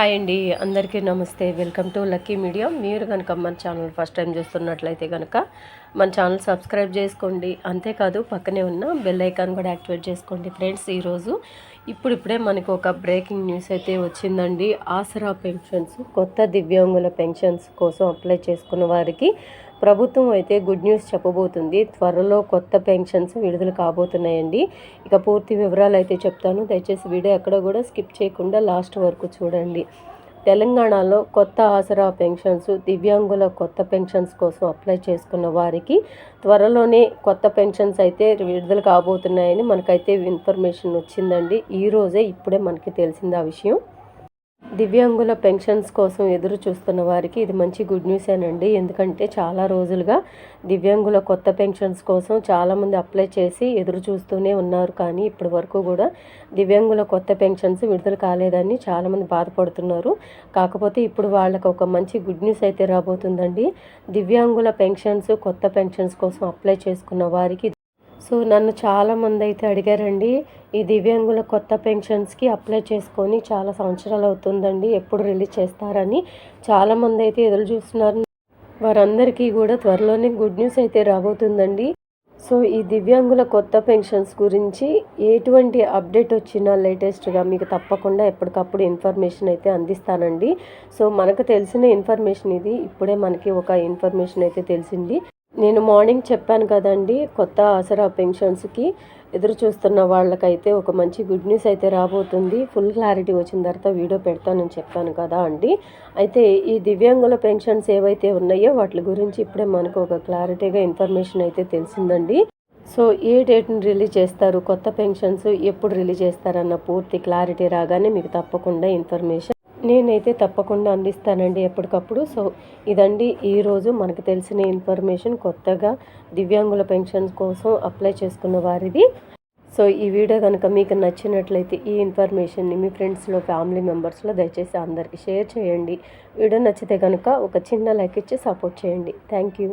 Hi అండి అందరికీ నమస్తే. వెల్కమ్ టు లక్కీ మీడియా మీరు కనుక మన ఛానల్ ఫస్ట్ టైం చూస్తున్నట్లయితే కనుక మన ఛానల్ సబ్స్క్రైబ్ చేసుకోండి. అంతేకాదు పక్కనే ఉన్న బెల్ ఐకాన్ కూడా యాక్టివేట్ చేసుకోండి. ఫ్రెండ్స్ ఈరోజు ఇప్పుడిప్పుడే మనకు ఒక బ్రేకింగ్ న్యూస్ అయితే వచ్చిందండి. ఆసరా పెన్షన్స్ కొత్త దివ్యాంగుల పెన్షన్స్ కోసం అప్లై చేసుకున్న వారికి ప్రభుత్వం అయితే గుడ్ న్యూస్ చెప్పబోతుంది. త్వరలో కొత్త పెన్షన్స్ విడుదల కాబోతున్నాయండి. ఇక పూర్తి వివరాలు అయితే చెప్తాను. దయచేసి వీడియో ఎక్కడ కూడా స్కిప్ చేయకుండా లాస్ట్ వరకు చూడండి. తెలంగాణలో కొత్త ఆసరా పెన్షన్స్ దివ్యాంగుల కొత్త పెన్షన్స్ కోసం అప్లై చేసుకున్న వారికి త్వరలోనే కొత్త పెన్షన్స్ అయితే విడుదల కాబోతున్నాయని మనకైతే ఇన్ఫర్మేషన్ వచ్చిందండి. ఈ రోజే ఇప్పుడే మనకి తెలిసింది ఆ విషయం. దివ్యాంగుల పెన్షన్స్ కోసం ఎదురు చూస్తున్న వారికి ఇది మంచి గుడ్ న్యూస్ అండి ఎందుకంటే చాలా రోజులుగా దివ్యాంగుల కొత్త పెన్షన్స్ కోసం చాలామంది అప్లై చేసి ఎదురు చూస్తూనే ఉన్నారు. కానీ ఇప్పటి వరకు కూడా దివ్యాంగుల కొత్త పెన్షన్స్ విడుదల కాలేదని చాలామంది బాధపడుతున్నారు. కాకపోతే ఇప్పుడు వాళ్ళకి ఒక మంచి గుడ్ న్యూస్ అయితే రాబోతుందండి. దివ్యాంగుల పెన్షన్స్ కొత్త పెన్షన్స్ కోసం అప్లై చేసుకున్న వారికి సో నన్ను చాలామంది అయితే అడిగారండి ఈ దివ్యాంగుల కొత్త పెన్షన్స్కి అప్లై చేసుకొని చాలా సంవత్సరాలు అవుతుందండి ఎప్పుడు రిలీజ్ చేస్తారని చాలామంది అయితే ఎదురు చూస్తున్నారు. వారందరికీ కూడా త్వరలోనే గుడ్ న్యూస్ అయితే రాబోతుందండి. సో ఈ దివ్యాంగుల కొత్త పెన్షన్స్ గురించి ఎటువంటి అప్డేట్ వచ్చినా లేటెస్ట్గా మీకు తప్పకుండా ఎప్పటికప్పుడు ఇన్ఫర్మేషన్ అయితే అందిస్తానండి. సో మనకు తెలిసిన ఇన్ఫర్మేషన్ ఇది ఇప్పుడే మనకి ఒక ఇన్ఫర్మేషన్ అయితే తెలిసింది. నేను మార్నింగ్ చెప్పాను కదండి కొత్త ఆసరా పెన్షన్స్కి ఎదురు చూస్తున్న వాళ్ళకైతే ఒక మంచి గుడ్ న్యూస్ అయితే రాబోతుంది. ఫుల్ క్లారిటీ వచ్చిన తర్వాత వీడియో పెడతానని చెప్పాను కదా అండి. అయితే ఈ దివ్యాంగుల పెన్షన్స్ ఏవైతే ఉన్నాయో వాటి గురించి ఇప్పుడే మనకు ఒక క్లారిటీగా ఇన్ఫర్మేషన్ అయితే తెలిసిందండి. సో ఏ డేట్ని రిలీజ్ చేస్తారు కొత్త పెన్షన్స్ ఎప్పుడు రిలీజ్ చేస్తారన్న పూర్తి క్లారిటీ రాగానే మీకు తప్పకుండా ఇన్ఫర్మేషన్ నేనైతే తప్పకుండా అందిస్తానండి ఎప్పటికప్పుడు. సో ఇదండి ఈరోజు మనకు తెలిసిన ఇన్ఫర్మేషన్ కొత్తగా దివ్యాంగుల పెన్షన్ కోసం అప్లై చేసుకున్న వారిది. సో ఈ వీడియో కనుక మీకు నచ్చినట్లయితే ఈ ఇన్ఫర్మేషన్ని మీ ఫ్రెండ్స్లో ఫ్యామిలీ మెంబర్స్లో దయచేసి అందరికీ షేర్ చేయండి. వీడియో నచ్చితే కనుక ఒక చిన్న లైక్ ఇచ్చి సపోర్ట్ చేయండి. Thank you.